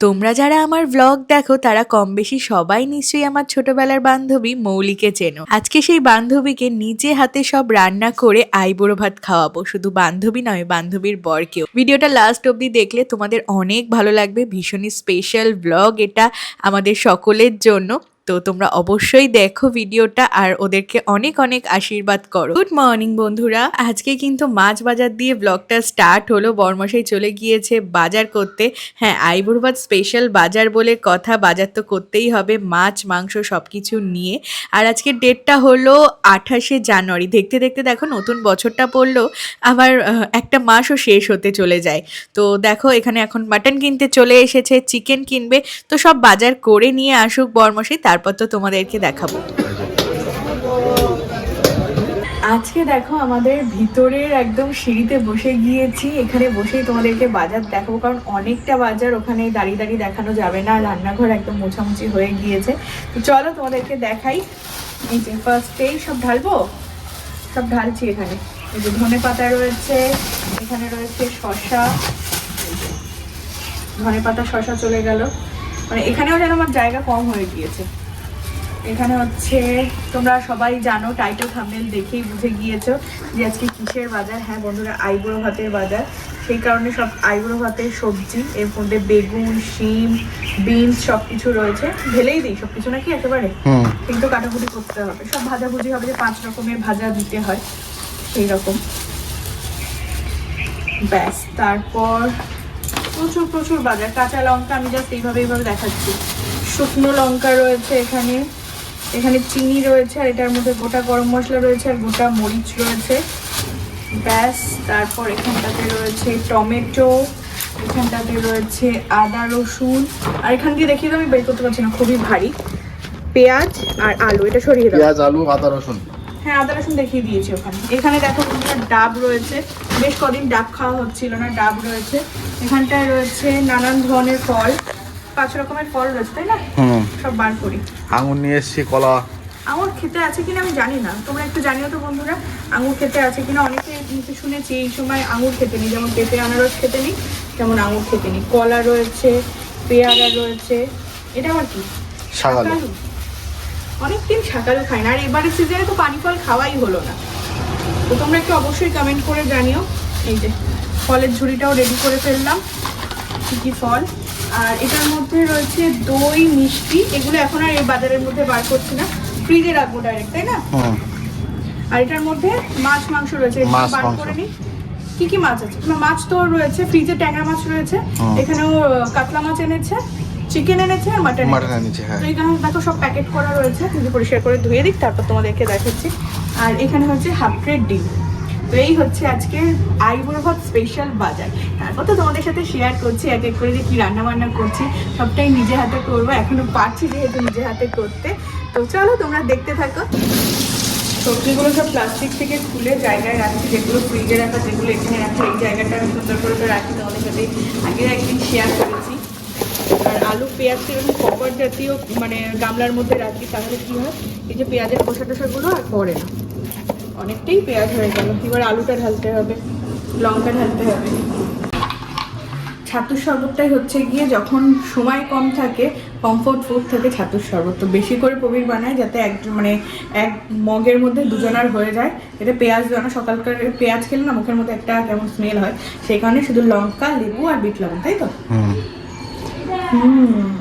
তোমরা যারা আমার ব্লগ দেখো, তারা কম বেশি সবাই নিশ্চয়ই আমার ছোটবেলার বান্ধবী মৌলিকে চেনো। আজকে সেই বান্ধবীকে নিজে হাতে সব রান্না করে আইবুড়ো ভাত খাওয়াবো। শুধু বান্ধবী নয়, বান্ধবীর বরকেও। ভিডিওটা লাস্ট অবধি দেখলে তোমাদের অনেক ভালো লাগবে। ভীষণই স্পেশাল ব্লগ এটা আমাদের সকলের জন্য। তো তোমরা অবশ্যই দেখো ভিডিওটা আর ওদেরকে অনেক অনেক আশীর্বাদ করো। গুড মর্নিং বন্ধুরা। আজকে কিন্তু মাছ বাজার দিয়ে ব্লগটা স্টার্ট হলো। বর্মশাই চলে গিয়েছে বাজার করতে। হ্যাঁ আইবুড়বাদ স্পেশাল বাজার বলে কথা। বাজার তো করতেই হবে মাছ, মাংস সব কিছু নিয়ে। আর আজকে ডেটটা হলো আঠাশে জানুয়ারি। দেখতে দেখতে দেখো নতুন বছরটা পড়ল। আবার একটা মাসও শেষ হতে চলে যায়। তো দেখো, এখানে এখন মাটন কিনতে চলে এসেছে চিকেন কিনবে। তো সব বাজার করে নিয়ে আসুক বর্মশাই তারপর তো তোমাদেরকে দেখাবো। আজকে দেখো আমাদের ভিতরের একদম সিঁড়িতে বসে গিয়েছি, এখানে বসেই তোমাদেরকে বাজার দেখাবো, কারণ অনেকটা বাজার ওখানে দাঁড়িয়ে দাঁড়িয়ে দেখানো যাবে না, রান্নাঘর একদম মোছামুছি হয়ে গিয়েছে। তো চলো তোমাদেরকে দেখাই, এই যে ফার্স্টেই সব ঢালবো? সব ঢালছি এখানে। এই যে ধনে পাতা রয়েছে, এখানে রয়েছে শশা ধনে পাতা শশা চলে গেল। মানে এখানেও যেন আমার জায়গা কম হয়ে গিয়েছে। এখানে হচ্ছে তোমরা সবাই জানো টাইটেল থাম্বনেল দেখেই বুঝে গিয়েছো যে আজকে কিসের বাজার? হ্যাঁ বন্ধুরা আইবুড়ো ভাতের বাজার। সেই কারণে সব আইবুড়ো ভাতের সবজি এর মধ্যে বেগুন শিম বিনস সব কিছু রয়েছে। ঢেলেই দিই সব কিছু নাকি একেবারে? কিন্তু কাটাকুটি করতে হবে। সব ভাজাভুজি হবে যে পাঁচ রকমের ভাজা দিতে হয় সেই রকম। ব্যাস তারপর প্রচুর প্রচুর বাজার। কাঁচা লঙ্কা আমি জাস্ট এইভাবে এইভাবে দেখাচ্ছি। শুকনো লঙ্কা রয়েছে এখানে। এখানে চিনি রয়েছে আর এটার মধ্যে গোটা গরম মশলা রয়েছে আর গোটা মরিচ রয়েছে। ব্যাস তারপর এখানটাতে রয়েছে টমেটো এখানটাতে রয়েছে আদা রসুন। আর এখান দিয়ে দেখিয়ে আমি বের করতে পারছি না খুবই ভারী। পেঁয়াজ আর আলু এটা সরিয়ে দাও। পেঁয়াজ আলু আদা রসুন। হ্যাঁ আদা রসুন দেখিয়ে দিয়েছি ওখানে। এখানে দেখো ডাব রয়েছে। বেশ কদিন ডাব খাওয়া হচ্ছিল না ডাব রয়েছে। এখানটায় রয়েছে নানান ধরনের ফল। পাঁচ রকমের ফল রয়েছে তাই না? সব বার করি। আঙুর নিয়ে এসছি কলা। আঙুর খেতে আছে কিনা আমি জানি না। তোমরা একটু জানিও তো বন্ধুরা আঙুর খেতে আছে কিনা? অনেকে মুখে শুনেছি এই সময় আঙুর খেতে নেই যেমন পেঁপে আনারস খেতে নেই তেমন আঙুর খেতে নেই। কলা রয়েছে পেয়ারা রয়েছে এটা আবার কি? শাকালু শাকালু। অনেকদিন শাকালু খাই না আর এবারের সিজনে তো পানি ফল খাওয়াই হলো না। তো তোমরা একটু অবশ্যই কমেন্ট করে জানিও। এই যে ফলের ঝুড়িটাও রেডি করে ফেললাম। কী কী ফল? আর এটার মধ্যে রয়েছে দই মিষ্টি। এগুলো এখন আর এই বাজারের মধ্যে বার করছি না। ফ্রিজে রাখব ডাইরেক্ট তাই না? আর এটার মধ্যে মাছ মাংস রয়েছে। বার করে নিই। কি কি মাছ আছে? তোমার মাছ তো রয়েছে। ফ্রিজে ট্যাংরা মাছ রয়েছে। এখানেও কাতলা মাছ এনেছে চিকেন এনেছে আর মাটন মাটন এনেছে, হ্যাঁ। তো এখানে দেখো সব প্যাকেট করা রয়েছে। যদি পরিষ্কার করে ধুয়ে দিক তারপর তোমাদেরকে দেখাচ্ছি। আর এখানে হচ্ছে হাফ প্লেট ডিম। তো এই হচ্ছে আজকে আইবুড়ো ভাত স্পেশাল বাজার। তারপর তো তোমাদের সাথে শেয়ার করছি, এক এক করে যে কি রান্না বান্না করছি, সবটাই নিজে হাতে করব। এখনও পারছি যেহেতু নিজে হাতে করতে। তো চলো তোমরা দেখতে থাকো। সবজিগুলো সব প্লাস্টিক থেকে খুলে জায়গায় রাখছি, যেগুলো ফ্রিজে রাখা, যেগুলো এখানে রাখা, এই জায়গাটা আমি সুন্দর করে রাখি তোমাদের সাথে। আগে একদিন শেয়ার করেছি। আর আলু, পেঁয়াজ এরকম কপার জাতীয় মানে গামলার মধ্যে রাখি, তাহলে কি হয়? এই যে পেঁয়াজের খোসা টোসাগুলো আর পড়ে না। অনেকটাই পেঁয়াজ হয়ে গেল। এবার আলুটা ঢালতে হবে লঙ্কা ঢালতে হবে। ছাতুর শরবতটাই হচ্ছে গিয়ে যখন সময় কম থাকে কমফোর্ট ফুড থাকে ছাতুর শরবত। তো বেশি করে প্রবীর বানায় যাতে এক মানে এক মগের মধ্যে দুজনার হয়ে যায়। এটা পেঁয়াজ দেওয়া না সকালকার পেঁয়াজ খেলে না মুখের মধ্যে একটা কেমন স্মেল হয়। সেই কারণে শুধু লঙ্কা লেবু আর বিট লবণ তাই তো? হুম।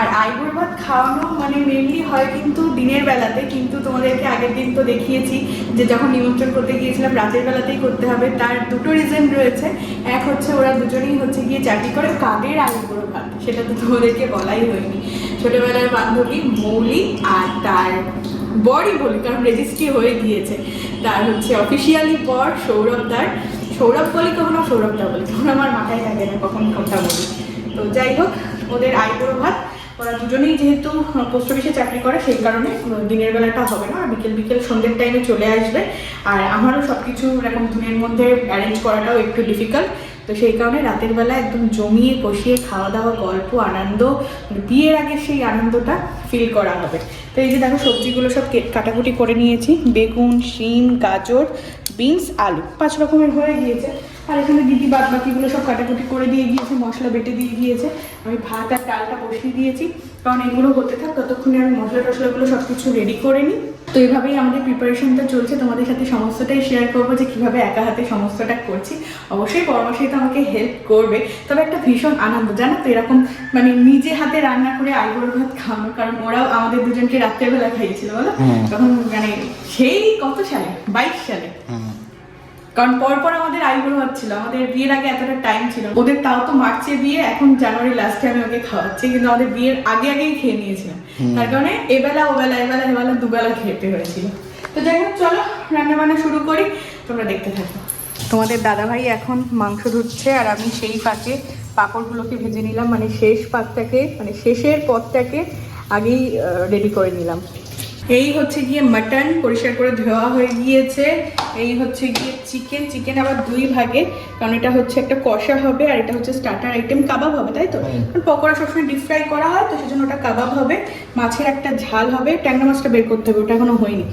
আর আইবুড়ো ভাত খাওয়ানো মানে মেনলি হয় কিন্তু দিনের বেলাতে, কিন্তু তোমাদেরকে আগের দিন তো দেখিয়েছি যে যখন নিমন্ত্রণ করতে গিয়েছিলাম, রাতের বেলাতেই করতে হবে। তার দুটো রিজন রয়েছে। এক হচ্ছে ওরা দুজনেই হচ্ছে গিয়ে চাকরি করে কাদের আইবুড়ো ভাত, সেটা তো তোমাদেরকে বলাই হয়নি। ছোটবেলার বান্ধবী মৌলি আর তার বরই বলি, কারণ রেজিস্ট্রি হয়ে গিয়েছে। তার হচ্ছে অফিসিয়ালি বর সৌরভ, তার সৌরভ বলি কখনো, সৌরভটা বলি। তখন আমার মাথায় থাকে না, কখন কোনটা বলি। তো যাই হোক, ওদের আইবুড়ো ভাত ওরা দুজনেই যেহেতু পোস্ট অফিসে চাকরি করে, সেই কারণে দিনের বেলাটা হবে না বিকেল বিকেল সন্ধ্যের টাইমে চলে আসবে। আর আমারও সব কিছু এরকম দিনের মধ্যে অ্যারেঞ্জ করাটাও একটু ডিফিকাল্ট তো সেই কারণে রাতের বেলা একদম জমিয়ে কষিয়ে খাওয়া দাওয়া গল্প, আনন্দ মানে বিয়ের আগে সেই আনন্দটা ফিল করা হবে। তো এই যে দেখো, সবজিগুলো সব কেট- কাটাকুটি করে নিয়েছি। বেগুন, শিম, গাজর, বিনস, আলু, পাঁচ রকমের হয়ে গিয়েছে। আর এখানে দিদি বাদ বাকিগুলো সব কাটাকুটি করে দিয়ে গিয়েছে মশলা বেটে দিয়ে গিয়েছে। আমি ভাত আর ডালটা বসিয়ে দিয়েছি। কারণ এগুলো হতে থাক ততক্ষণে আমি মশলা টশলাগুলো সব কিছু রেডি করে নিই। তো এইভাবেই আমাদের প্রিপারেশনটা চলছে। তোমাদের সাথে সমস্তটাই শেয়ার করব যে কীভাবে একা হাতে সমস্তটা করছি। অবশ্যই পরামর্শই তো আমাকে হেল্প করবে। তবে একটা ভীষণ আনন্দ জানো তো এরকম মানে নিজে হাতে রান্না করে আইবুড়ো ভাত খাওয়ানো কারণ ওরাও আমাদের দুজনকে রাত্রেবেলা খাইয়েছিল বলো? তখন মানে সেই কত সালে? বাইশ সালে। কারণ পরপর আমাদের আইবুড়ো হচ্ছিল আমাদের বিয়ের আগে এতটা টাইম ছিল। ওদের তাও তো মার্চে বিয়ে এখন জানুয়ারি লাস্টে আমি ওকে খাওয়াচ্ছি কিন্তু আমাদের বিয়ের আগে আগেই খেয়ে নিয়েছিলাম। তার কারণে এবেলা ওবেলা এবেলা এবেলা দুবেলা খেতে হয়েছিল। তো যাই হোক চলো রান্না বান্না শুরু করি তোমরা দেখতে থাকো। তোমাদের দাদাভাই এখন মাংস ধুচ্ছে আর আমি সেই পাকে পাঁপড়গুলোকে ভেজে নিলাম মানে শেষ পাকটাকে মানে শেষের পথটাকে আগেই রেডি করে নিলাম। এই হচ্ছে গিয়ে মাটন পরিষ্কার করে ধোয়া হয়ে গিয়েছে। এই হচ্ছে গিয়ে চিকেন চিকেন আবার দুই ভাগে কারণ এটা হচ্ছে একটা কষা হবে আর এটা হচ্ছে স্টার্টার আইটেম কাবাব হবে তাই তো? কারণ পকোড়া সবসময় ডিপ ফ্রাই করা হয় তো সেজন্য ওটা কাবাব হবে। মাছের একটা ঝাল হবে ট্যাংরা মাছটা বের করতে হবে ওটা এখনও হয়নি।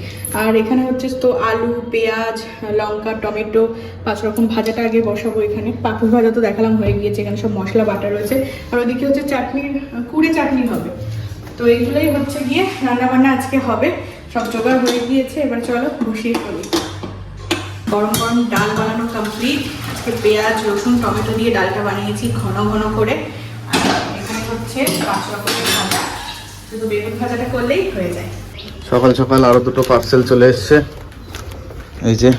আর এখানে হচ্ছে তো আলু পেঁয়াজ লঙ্কা টমেটো পাঁচ রকম ভাজাটা আগে বসাবো এখানে। পাপড় ভাজা তো দেখালাম হয়ে গিয়েছে এখানে সব মশলা বাটা রয়েছে। আর ওদিকে হচ্ছে চাটনির কুড়ে চাটনি হবে। তো এইগুলোই হচ্ছে গিয়ে রান্না বান্না আজকে হবে। সব জোগাড় হয়ে গিয়েছে এবার চলো বসিয়ে ফেলি গরম গরম ডাল বানানো কমপ্লিট আজকে পেঁয়াজ রসুন টমেটো দিয়ে ডালটা বানিয়েছি ঘন ঘন করে। আর এখানে হচ্ছে পাঁচ রকমের ভাজা। শুধু বেগুন ভাজাটা করলেই হয়ে যায়। সকাল সকাল আরও দুটো পার্সেল চলে এসছে। এই যে।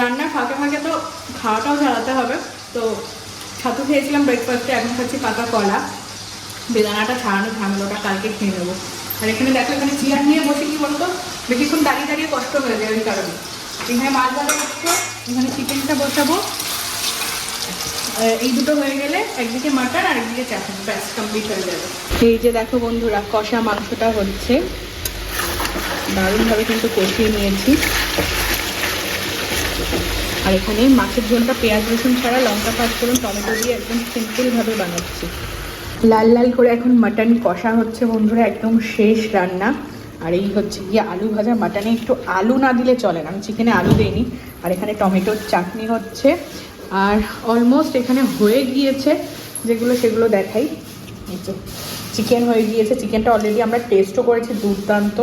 রান্নার ফাঁকে ফাঁকে তো খাওয়াটাও চালাতে হবে। তো ছাতু খেয়েছিলাম ব্রেকফাস্টে এখন খাচ্ছি পাতা কলা। বেদানাটা ছাড়ানো ঝামেলাটা কালকে খেয়ে নেব। আর এখানে দেখো, এখানে চেয়ার নিয়ে বসে কি বলতো? বেশিক্ষণ দাঁড়িয়ে দাঁড়িয়ে কষ্ট হয়ে যায় ওই কারণে। এখানে মাছ ভাজা হচ্ছে, এখানে চিকেনটা বসাবো। এই দুটো হয়ে গেলে একদিকে মাটন আর একদিকে চাটনি, ব্যাস কমপ্লিট হয়ে যাবে। এই যে দেখো বন্ধুরা, কষা মাংসটা হচ্ছে। দারুণভাবে কিন্তু কষিয়ে নিয়েছি। আর এখানে মাছের ঝোলটা পেঁয়াজ রসুন ছাড়া লঙ্কা পাঁচ করুন টমেটো দিয়ে একদম সিম্পলভাবে বানাচ্ছি। লাল লাল করে এখন মাটন কষা হচ্ছে বন্ধুরা, একদম শেষ রান্না। আর এই হচ্ছে গিয়ে আলু ভাজা। মাটনে একটু আলু না দিলে চলে না। আমি চিকেনে আলু দিইনি। আর এখানে টমেটোর চাটনি হচ্ছে। আর অলমোস্ট এখানে হয়ে গিয়েছে যেগুলো সেগুলো দেখাই। চিকেন হয়ে গিয়েছে। চিকেনটা অলরেডি আমরা টেস্টও করেছি দুর্দান্ত।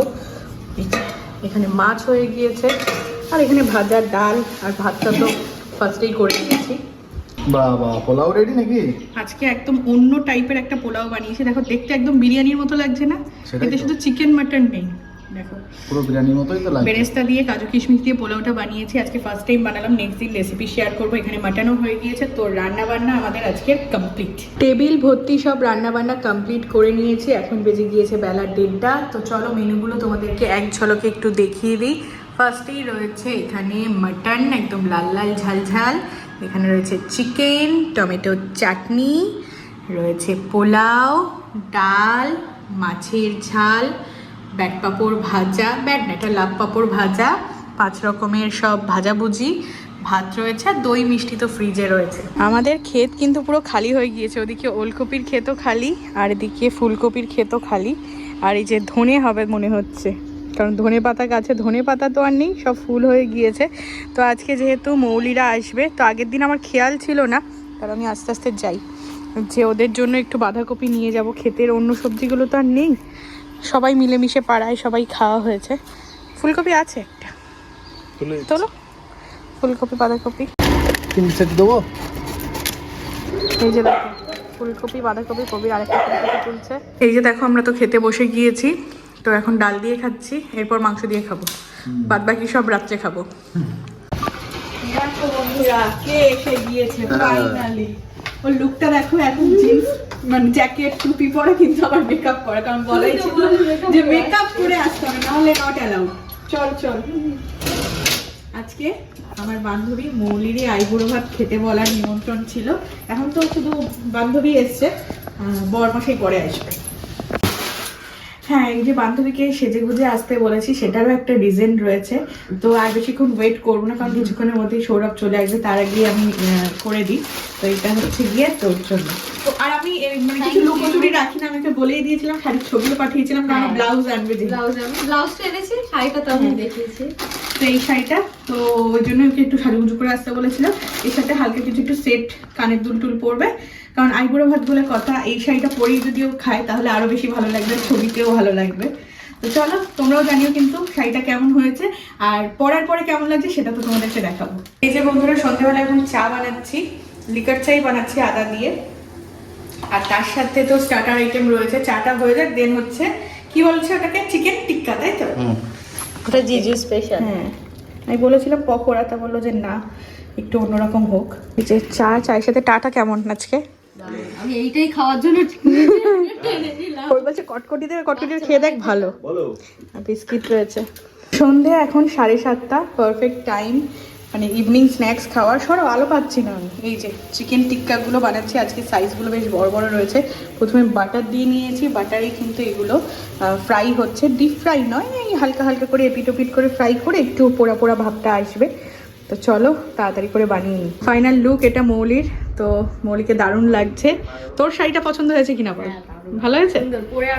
এখানে মাছ হয়ে গিয়েছে। আর এখানে ভাজা ডাল আর ভাতটা তো ফার্স্টেই করে নিয়েছি বাবা পোলাও রেডি নাকি? আজকে একদম অন্য টাইপের একটা পোলাও বানিয়েছি। দেখো দেখতে একদম বিরিয়ানির মতো লাগছে না? এতে তো। শুধু চিকেন মাটন নেই। দেখো। পুরো বিরিয়ানির মতোই তো লাগছে। বেরেস্তা দিয়ে কাজু কিশমিশ দিয়ে পোলাওটা বানিয়েছি। আজকে ফার্স্ট টাইম বানালাম নেক্সট দিন রেসিপি শেয়ার করব। এখানে মাটনও হয়ে গিয়েছে। তো রান্না বান্না আমাদের আজকে কমপ্লিট টেবিল ভর্তি সব রান্না বান্না কমপ্লিট করে নিয়েছি। এখন বেজে গিয়েছে বেলার দেড়টা। তো চলো মেনুগুলো তোমাদেরকে এক ঝলকে একটু দেখিয়ে দিই। ফার্স্টেই রয়েছে এখানে মাটন, একদম লাল লাল ঝাল ঝাল। এখানে রয়েছে চিকেন, টমেটো চাটনি, রয়েছে পোলাও, ডাল, মাছের ঝাল, ব্যাট পাঁপড় ভাজা, ব্যাট না, এটা লাভ পাঁপড় ভাজা, পাঁচ রকমের সব ভাজাভুজি, ভাত রয়েছে, আর দই মিষ্টি তো ফ্রিজে রয়েছে। আমাদের ক্ষেত কিন্তু পুরো খালি হয়ে গিয়েছে, ওদিকে ওলকপির ক্ষেতও খালি, আর এদিকে ফুলকপির ক্ষেতও খালি, আর এই যে ধনে হবে মনে হচ্ছে। কারণ ধনে পাতা গাছে ধনে পাতা তো আর নেই সব ফুল হয়ে গিয়েছে। তো আজকে যেহেতু মৌলিরা আসবে তো আগের দিন আমার খেয়াল ছিল না কারণ আমি আস্তে আস্তে যাই। যে ওদের জন্য একটু বাঁধাকপি নিয়ে যাব ক্ষেতের অন্য সবজিগুলো তো আর নেই। সবাই মিলেমিশে পাড়ায় সবাই খাওয়া হয়েছে। ফুলকপি আছে একটা। তুলে তোলো। ফুলকপি বাঁধাকপি। দেবো? এই যে দেখো ফুলকপি বাঁধাকপি কবি আরেকটা ফুলকপি তুলছে। এই যে দেখো আমরা তো খেতে বসে গিয়েছি। তো এখন ডাল দিয়ে খাচ্ছি এরপর মাংস দিয়ে খাব। বাদ বাকি সব রাত্রে খাব। দেখো বন্ধুরা কে এসে গিয়েছে ফাইনালি ওর লুকটা দেখো এখন জিন্স মানে জ্যাকেট টুপি পরে কিন্তু আবার মেকআপ করে কারণ বলাই ছিল যে মেকআপ করে আসতে হবে নাহলে নট অ্যালাউড চল চল। আজকে আমার বান্ধবী মৌলিরই আইবুড়ো ভাত খেতে বলার নিমন্ত্রণ ছিল। এখন তো শুধু বান্ধবী এসছে আহ, বরমাসেই পরে আসবে। হ্যাঁ এই যে বান্ধবীকে সেজে গুজে আসতে বলেছি সেটারও একটা রিজন রয়েছে। তো আর বেশিক্ষণ ওয়েট করব না কারণ কিছুক্ষণের মধ্যেই সৌরভ চলে আসবে তার আগে আমি করে দিই। তো এটা হচ্ছে গিয়ে তোর জন্য। তো আর আমি মানে কিছু লুকোচুরি রাখি না আমি বলেই দিয়েছিলাম শাড়ির ছবিও পাঠিয়েছিলাম হ্যাঁ। ব্লাউজ আনবে ব্লাউজ আমি ব্লাউজটা এনেছি শাড়িটা তো আমি দেখিয়েছি। তো এই শাড়িটা। তো ওই জন্য ওকে একটু সাজুগুজু করে আসতে বলেছিলাম। এর সাথে হালকা কিছু একটু সেট কানের দুল টুল পরবে। কারণ আইবুড়ো ভাত বলে কথা, এই শাড়িটা পরেই যদি ও খায়, তাহলে আরও বেশি ভালো লাগবে, ছবিতেও ভালো লাগবে। তো চলো, তোমরাও জানিও কিন্তু শাড়িটা কেমন হয়েছে, আর পরার পরে কেমন লাগছে সেটা তো তোমাদেরকে দেখাবো। এই যে বন্ধুরা সন্ধ্যেবেলা এখন চা বানাচ্ছি লিকার চাই বানাচ্ছি আদা দিয়ে। আর তার সাথে তো স্টার্টার আইটেম রয়েছে, চাটা হয়ে যাক দেন হচ্ছে, কি বলছে ওটাকে? চিকেন টিক্কা তাই তো? ওটা জিজু স্পেশাল হ্যাঁ। আমি বলেছিলাম পকোড়া তা বলল যে না একটু অন্যরকম হোক। এই যে চা চায়ের সাথে টাটা কেমন আজকে? আমি এইটাই খাওয়ার জন্য ওই বলছে কটকটি দেবে কটকটি খেয়ে দেখ ভালো। বিস্কিট রয়েছে। সন্ধে এখন সাড়ে সাতটা পারফেক্ট টাইম মানে ইভিনিং স্ন্যাক্স খাওয়ার সরো আলো পাচ্ছি না আমি। এই যে চিকেন টিক্কাগুলো বানাচ্ছি, আজকে সাইজগুলো বেশ বড় বড় রয়েছে। প্রথমে বাটার দিয়ে নিয়েছি বাটারে কিন্তু এগুলো ফ্রাই হচ্ছে। ডিপ ফ্রাই নয়, এই হালকা হালকা করে এপিট ওপিট করে ফ্রাই করে একটু পোড়া পোড়া ভাবটা আসবে। তো চলো তাড়াতাড়ি করে বানিয়ে নিই। ফাইনাল লুক এটা মৌলির তো মৌলিকে দারুণ লাগছে। তোর শাড়িটা পছন্দ হয়েছে কিনা বল? ভালো হয়েছে?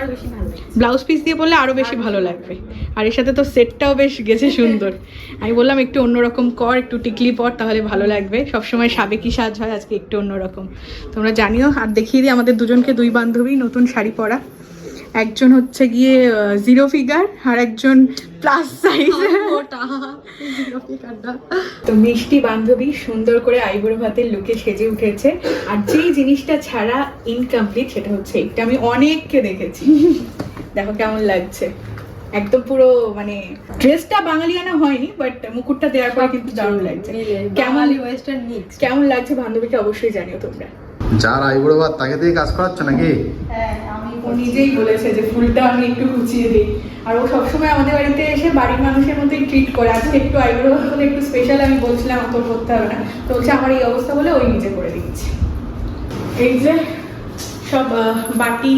বেশি ভালো লাগে। ব্লাউজ পিস দিয়ে পরলে আরও বেশি ভালো লাগবে। আর এর সাথে তো সেটটাও বেশ গেছে সুন্দর। আমি বললাম একটু অন্যরকম কর একটু টিকলি পর তাহলে ভালো লাগবে। সবসময় সাবেকি সাজ হয় আজকে একটু অন্যরকম। তোমরা জানিও আর দেখিয়ে দিই আমাদের দুজনকে দুই বান্ধবী নতুন শাড়ি পরা। একজন হচ্ছে গিয়ে জিরো ফিগার আর একজন প্লাস সাইজ ওটা জিরো ফিগারটা। তো মিষ্টি বান্ধবী সুন্দর করে আইবুড়ো ভাতের লুকে সেজে উঠেছে। আর যেই জিনিসটা ছাড়া ইনকমপ্লিট সেটা হচ্ছে এটা। আমি অনেককে দেখেছি। দেখো কেমন লাগছে। একদম পুরো মানে ড্রেসটা বাঙালিয়ানা হয়নি বাট মুকুটটা দেওয়ার পরে কিন্তু দারুণ লাগছে। কেমন ওয়েস্টার্ন মিক্স কেমন লাগছে বান্ধবীকে অবশ্যই জানিও তোমরা। যার আইবুড়ো ভাত তাকে দিয়ে কাজ করাচ্ছ নাকি? হ্যাঁ ও নিজেই বলেছে যে ফুলটা আমি একটু কুচিয়ে দিই। আর ও সবসময় আমাদের বাড়িতে এসে বাড়ির মানুষের মতোই ট্রিট করে। আজকে একটু আইব্রো বলে একটু স্পেশাল আমি বলছিলাম, অত করতে হবে না। তো বলছে, আমার এই অবস্থা বলে ওই নিজে করে দিচ্ছে। এই যে সব বাটি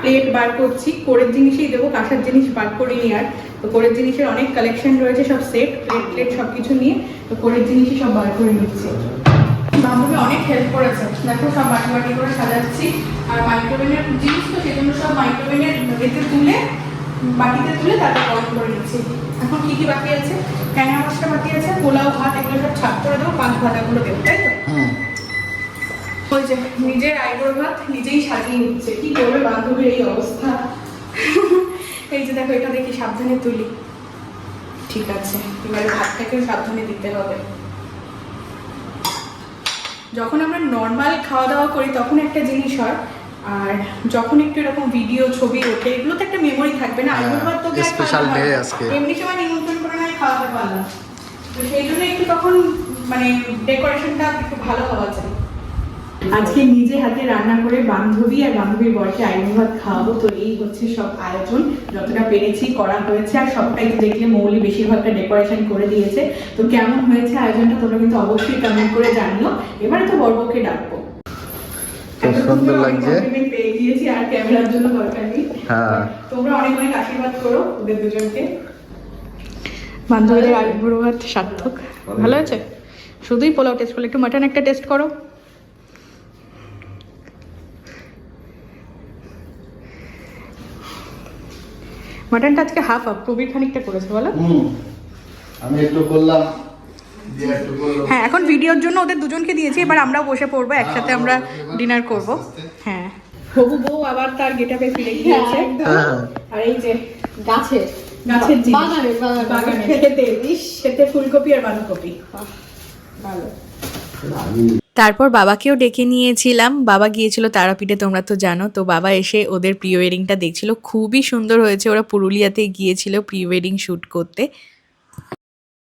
প্লেট বার করছি। কোরের জিনিসই দেবো, কাঁসার জিনিস বার করিনি আর। তো কোরের জিনিসের অনেক কালেকশন রয়েছে সব সেট প্লেট প্লেট সব কিছু নিয়ে। তো কোরের জিনিসই সব বার করে নিচ্ছি। বান্ধবী অনেক হেল্প করেছে। দেখো সব বাটি বাটি করে সাজাচ্ছি। আর মাইক্রোওভেনের জিনিস তো সেজন্য সব মাইক্রোওভেনের এতে তুলে বাটিতে তুলে তারপর গরম করে নিচ্ছি। এখন কি কি বাকি আছে? ট্যাংরা মাছটা বাকি আছে পোলাও ভাত এগুলো সব ছাপ করে দেবো পাঁচ ভাজাগুলো দেবো তাই তো? ওই যে নিজের আইবর ভাত নিজেই সাজিয়ে নিচ্ছে। কি করবে বান্ধবীর এই অবস্থা? এই যে দেখো এটা দেখি সাবধানে তুলি। ঠিক আছে এবারে ভাতটাকে সাবধানে দিতে হবে। যখন আমরা নর্মাল খাওয়া দাওয়া করি তখন একটা জিনিস হয় আর যখন একটু এরকম ভিডিও ছবি ওঠে এগুলো তো একটা মেমোরি থাকবে না আলু ভাত তো স্পেশাল ডে না। আজকে। এমনি সময় নিমন্ত্রণ করে নয় খাওয়াতে পারলাম তো সেই জন্য একটু তখন মানে ডেকোরেশনটা একটু ভালো হওয়া চাই আজকে নিজে হাতে রান্না করে বান্ধবী আর বান্ধবীর বরকে আইন ভাত খাওয়াবো। তো এই হচ্ছে সব আয়োজন। যতটা পেরেছি করা হয়েছে আর সবটাই তো দেখলে মৌলি বেশিরভাগটা ডেকোরেশন করে দিয়েছে। তো কেমন হয়েছে আয়োজনটা তোমরা কিন্তু অবশ্যই কমেন্ট করে জানিও। এবারে তো বর্বকে ডাকবো। সুন্দর লাগছে। পেয়ে গিয়েছি আর ক্যামেরার জন্য দরকার নেই। হ্যাঁ। তোমরা অনেক অনেক আশীর্বাদ করো ওদের দুজনকে। বান্ধবীদের আইবুড়ো সার্থক। ভালো আছে শুধুই পোলাও টেস্ট করলে একটু মাটন একটা টেস্ট করো। মাটনটা আজকে হাফ হাফ প্রবীর খানিকটা করেছে বলো। আমি একটু করলাম হ্যাঁ এখন ভিডিওর জন্য ওদের দুজনকে দিয়েছি এবার আমরাও বসে পড়ব একসাথে আমরা ডিনার করব। হ্যাঁ। হবু বউ আবার তার গেটাপে ফিরে গিয়েছে। হ্যাঁ আর এই যে গাছে গাছের জিনিস। বাগানে বাগানে। বাগানে। খেতে ইস খেতে ফুলকপি আর বাঁধাকপি। ভালো। তারপর বাবাকেও ডেকে নিয়েছিলাম। বাবা গিয়েছিল তারাপীঠে তোমরা তো জানো। তো বাবা এসে ওদের প্রি ওয়েডিংটা দেখছিল। খুবই সুন্দর হয়েছে। ওরা পুরুলিয়াতে গিয়েছিল প্রি ওয়েডিং শ্যুট করতে।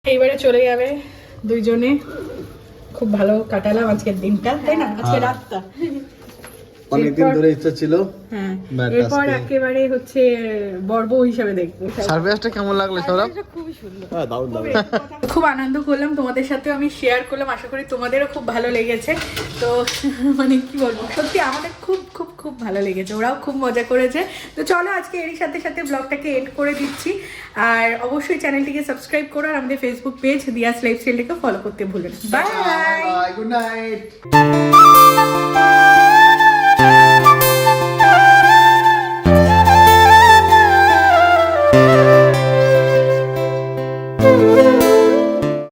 এইবারে চলে যাবে দুইজনে। খুব ভালো কাটালাম আজকের দিনটা তাই না? আজকে হ্যাঁ। রাতটা। অনেকদিন ধরে ইচ্ছা ছিল। হ্যাঁ এরপর একেবারে হচ্ছে বর্ব হিসাবে দেখব। সার্ভিসটা কেমন লাগল সৌরভ? খুবই সুন্দর। হ্যাঁ দারুণ দারুণ। খুব আনন্দ করলাম তোমাদের সাথে আমি শেয়ার করলাম আশা করি তোমাদেরও খুব ভালো লেগেছে। তো মানে কি বলব সত্যি আমাদের খুব খুব খুব ভালো লেগেছে ওরাও খুব মজা করেছে। তো চলো আজকে এরই সাথে সাথে ব্লগটাকে এড করে দিচ্ছি। আর অবশ্যই চ্যানেলটিকে সাবস্ক্রাইব করো আর আমাদের ফেসবুক পেজ দিয়াস লাইফস্টাইলটাকে ফলো করতে ভুলো না। Bye bye good night